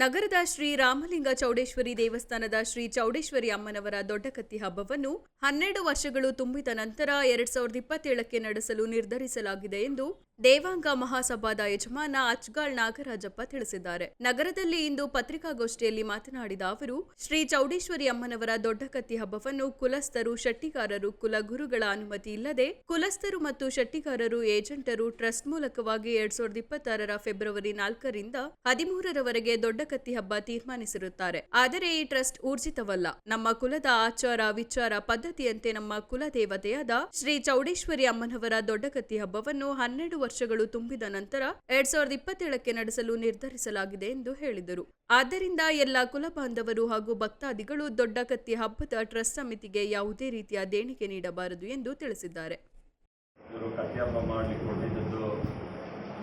ನಗರದ ಶ್ರೀ ರಾಮಲಿಂಗ ಚೌಡೇಶ್ವರಿ ದೇವಸ್ಥಾನದ ಶ್ರೀ ಚೌಡೇಶ್ವರಿ ಅಮ್ಮನವರ ದೊಡ್ಡಕತ್ತಿ ಹಬ್ಬವನ್ನು ಹನ್ನೆರಡು ವರ್ಷಗಳು ತುಂಬಿದ ನಂತರ ಎರಡ್ ಸಾವಿರದ ಇಪ್ಪತ್ತೇಳಕ್ಕೆ ನಡೆಸಲು ನಿರ್ಧರಿಸಲಾಗಿದೆ ಎಂದು ದೇವಾಂಗ ಮಹಾಸಭಾದ ಯಜಮಾನ ಅಚ್ಗಾಳ್ ನಾಗರಾಜಪ್ಪ ತಿಳಿಸಿದ್ದಾರೆ. ನಗರದಲ್ಲಿ ಇಂದು ಪತ್ರಿಕಾಗೋಷ್ಠಿಯಲ್ಲಿ ಮಾತನಾಡಿದ ಅವರು, ಶ್ರೀ ಚೌಡೇಶ್ವರಿ ಅಮ್ಮನವರ ದೊಡ್ಡಕತ್ತಿ ಹಬ್ಬವನ್ನು ಕುಲಸ್ಥರು, ಶೆಟ್ಟಿಗಾರರು ಕುಲಗುರುಗಳ ಅನುಮತಿ ಇಲ್ಲದೆ ಕುಲಸ್ಥರು ಮತ್ತು ಶೆಟ್ಟಿಗಾರರು, ಏಜೆಂಟರು ಟ್ರಸ್ಟ್ ಮೂಲಕವಾಗಿ ಎರಡ್ ಸಾವಿರದ ಇಪ್ಪತ್ತಾರರ ಫೆಬ್ರವರಿ ನಾಲ್ಕರಿಂದ ಹದಿಮೂರರವರೆಗೆ ದೊಡ್ಡಕತ್ತಿ ಹಬ್ಬ ತೀರ್ಮಾನಿಸಿರುತ್ತಾರೆ. ಆದರೆ ಈ ಟ್ರಸ್ಟ್ ಊರ್ಜಿತವಲ್ಲ. ನಮ್ಮ ಕುಲದ ಆಚಾರ ವಿಚಾರ ಪದ್ಧತಿಯಂತೆ ನಮ್ಮ ಕುಲ ದೇವತೆಯಾದ ಶ್ರೀ ಚೌಡೇಶ್ವರಿ ಅಮ್ಮನವರ ದೊಡ್ಡಕತ್ತಿ ಹಬ್ಬವನ್ನು ಹನ್ನೆರಡು ವರ್ಷಗಳು ತುಂಬಿದ ನಂತರ ಎರಡ್ ಸಾವಿರದ ಇಪ್ಪತ್ತೇಳಕ್ಕೆ ನಡೆಸಲು ನಿರ್ಧರಿಸಲಾಗಿದೆ ಎಂದು ಹೇಳಿದರು. ಆದ್ದರಿಂದ ಎಲ್ಲ ಕುಲ ಬಾಂಧವರು ಹಾಗೂ ಭಕ್ತಾದಿಗಳು ದೊಡ್ಡ ಕತ್ತಿ ಹಬ್ಬದ ಟ್ರಸ್ಟ್ ಸಮಿತಿಗೆ ಯಾವುದೇ ರೀತಿಯ ದೇಣಿಗೆ ನೀಡಬಾರದು ಎಂದು ತಿಳಿಸಿದ್ದಾರೆ.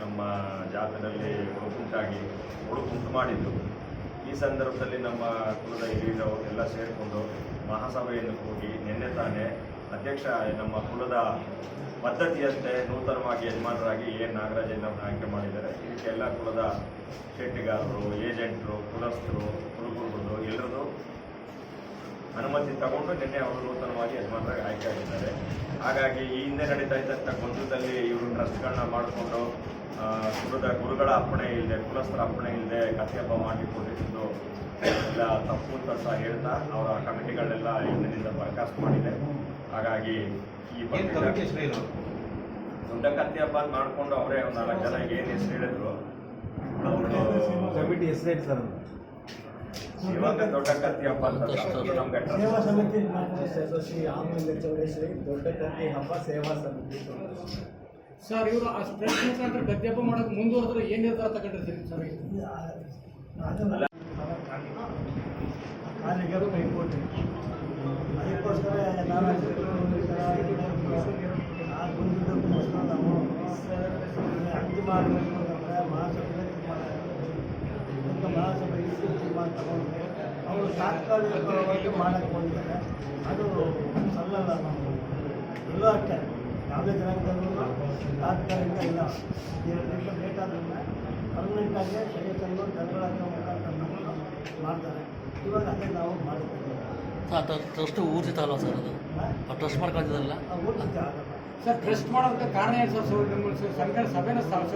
ನಮ್ಮ ಜಾತರಲ್ಲಿ ಒಡುಕುಂಟಾಗಿ ಒಡುಕುಂಟು ಮಾಡಿದ್ದು. ಈ ಸಂದರ್ಭದಲ್ಲಿ ನಮ್ಮ ಕುಲದ ಹಿರಿಯರು ಎಲ್ಲ ಸೇರಿಕೊಂಡು ಮಹಾಸಭೆಯನ್ನು ಕೂಗಿ ನಿನ್ನೆ ತಾನೇ ಅಧ್ಯಕ್ಷ, ನಮ್ಮ ಕುಲದ ಪದ್ಧತಿಯಂತೆ ನೂತನವಾಗಿ ಯಜಮಾನರಾಗಿ ಏನು ನಾಗರಾಜನವ್ರನ್ನ ಆಯ್ಕೆ ಮಾಡಿದ್ದಾರೆ. ಇದಕ್ಕೆ ಎಲ್ಲ ಕುಲದ ಶೆಟ್ಟಿಗಾರರು, ಏಜೆಂಟರು, ಕುಲಸ್ಥರು, ಕುಲಗುರುಗಳು ಅನುಮತಿ ತಗೊಂಡು ನಿನ್ನೆ ಅವರು ನೂತನವಾಗಿ ಯಜಮಾನರಾಗಿ ಆಯ್ಕೆ ಆಗಿದ್ದಾರೆ ಹಾಗಾಗಿ ಈ ಹಿಂದೆ ನಡೀತಾ ಇದ್ದಂಥ ಗೊಂದಲದಲ್ಲಿ ಇವರು ಟ್ರಸ್ಟ್ಗಳನ್ನ ಮಾಡಿಕೊಂಡು ಗುರುದ ಗುರುಗಳ ಅರ್ಪಣೆ ಇಲ್ಲದೆ ಕುಲಸ್ಥರ ಅಪ್ಪಣೆ ಇಲ್ಲದೆ ಕಥೆ ಹಬ್ಬ ಮಾಡಿಕೊಂಡಿದ್ದು ಎಲ್ಲ ತಪ್ಪು ಅಂತ ಸಹ ಹೇಳ್ತಾ ಅವರ ಕಮಿಟಿಗಳನ್ನೆಲ್ಲ ಇಂದಿನಿಂದ ಬರ್ಕಾಸ್ಟ್ ಮಾಡಿದೆ. ಹಾಗಾಗಿ ಈ ಬಗ್ಗೆ ದೊಡ್ಡ ಕಥೆ ಹಬ್ಬ ಮಾಡಿಕೊಂಡು ಅವರೇ ಒಂದು ನಾಲ್ಕು ಜನ ಏನು ಹೆಸರು ಹೇಳಿದ್ರು? ಅವರು ಕಮಿಟಿ ಹೆಸರು ಸರ್ ಇವಾಗ ದೊಡ್ಡ ಕತ್ತಿ ಹಬ್ಬ ಅಂತ ನಮ್ಗೆ ಸೇವಾ ಸಮಿತಿ ಶ್ರೀ ಆಮೇಲೆ ಚೌಡೇಶ್ವರಿ ದೊಡ್ಡ ಕತ್ತಿ ಹಬ್ಬ ಸೇವಾ ಸಮಿತಿ. ಸರ್ ಇವರು ಆ ಸ್ಟ್ರೆಸ್ ಮುಖಾಂತರ ಗದ್ದೆ ಹಬ್ಬ ಮಾಡೋಕೆ ಮುಂದುವರೆದ್ರೆ ಏನು ನಿರ್ಧಾರ ತಗೊಂಡಿರ್ತೀರಿ ಸರ್? ಕಾಲಿಗರು ಕೈಕೊಟ್ಟಿ ಅದಕ್ಕೋಸ್ಕರ ನಾನು ನಾವು ಅಂತಿಮ ಆಗಬೇಕು ತಾತ್ಕಾಲಿಕವಾಗಿ ಮಾಡಕ್ಕೆ ಬಂದಿದ್ದಾರೆ ಅದು ಸಲ್ಲಲ್ಲ ನಮ್ಮದು ಎಲ್ಲೂ ಅಷ್ಟೇ ಯಾವುದೇ ಜನಾಂಗದಲ್ಲೂ ತಾತ್ಕಾಲಿಕ ಇಲ್ಲ. ಎರಡು ನಿಮಿಷ ಲೇಟ್ ಆದ್ರೂ ಪರ್ಮನೆಂಟಾಗಿ ಶರೀರವನ್ನು ಜನಗಳ ಮುಖಾಂತರ ನಮ್ಮನ್ನು ಮಾಡ್ತಾರೆ. ಇವಾಗ ಅದೇ ನಾವು ಮಾಡಿದ್ದೇವೆ. ಟ್ರಸ್ಟ್ ಊರ್ಜಿತ ಅಲ್ವಾ ಸರ್ ಅದು? ಟ್ರಸ್ಟ್ ಮಾಡ್ಕೊಂಡಿದ್ದಲ್ಲ ಊಟಕ್ಕೆ ಆಗಲ್ಲ. ಸರ್ ಟ್ರಸ್ಟ್ ಮಾಡೋದಕ್ಕೆ ಕಾರಣ ಏನು ಸರ್? ಸರ್ ನಿಮ್ಮ ಸ- ಸರ್ಕಾರ ಸಭೆನ ಸಭೆ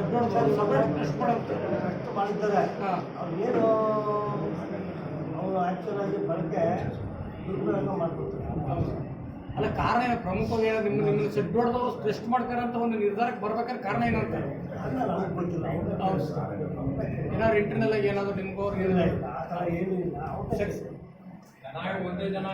ಟ್ರಸ್ಟ್ ಮಾಡೋದು ಟ್ರಸ್ಟ್ ಮಾಡಿದ್ದಾರೆ. ಅವ್ರು ಏನು ಬಳಕೆ ದುರ್ಬಳಕೆ ಮಾಡ್ಕೊಡ್ತಾರೆ. ಅಲ್ಲ ಕಾರಣ ಏನು? ಪ್ರಮುಖವಾಗಿ ಏನೋ? ನಿಮ್ಮ ನಿಮ್ಮ ಸೆಟ್ ಹೊಡೆದವರು ಟೆಸ್ಟ್ ಮಾಡ್ತಾರೆ ಅಂತ ಒಂದು ನಿರ್ಧಾರಕ್ಕೆ ಬರ್ಬೇಕಾದ್ರೆ ಕಾರಣ ಸರ್. ಏನಾದ್ರು ಇಂಟರ್ನಲ್ ಆಗಿ ಏನಾದ್ರು ನಿಮ್ಗೆ ಅವ್ರಿಗೆ ಇಲ್ಲ ಇಲ್ಲ. ಆ ಥರ ಏನೂ ಇಲ್ಲ. ಸರಿ. ಒಂದೇ ಜನ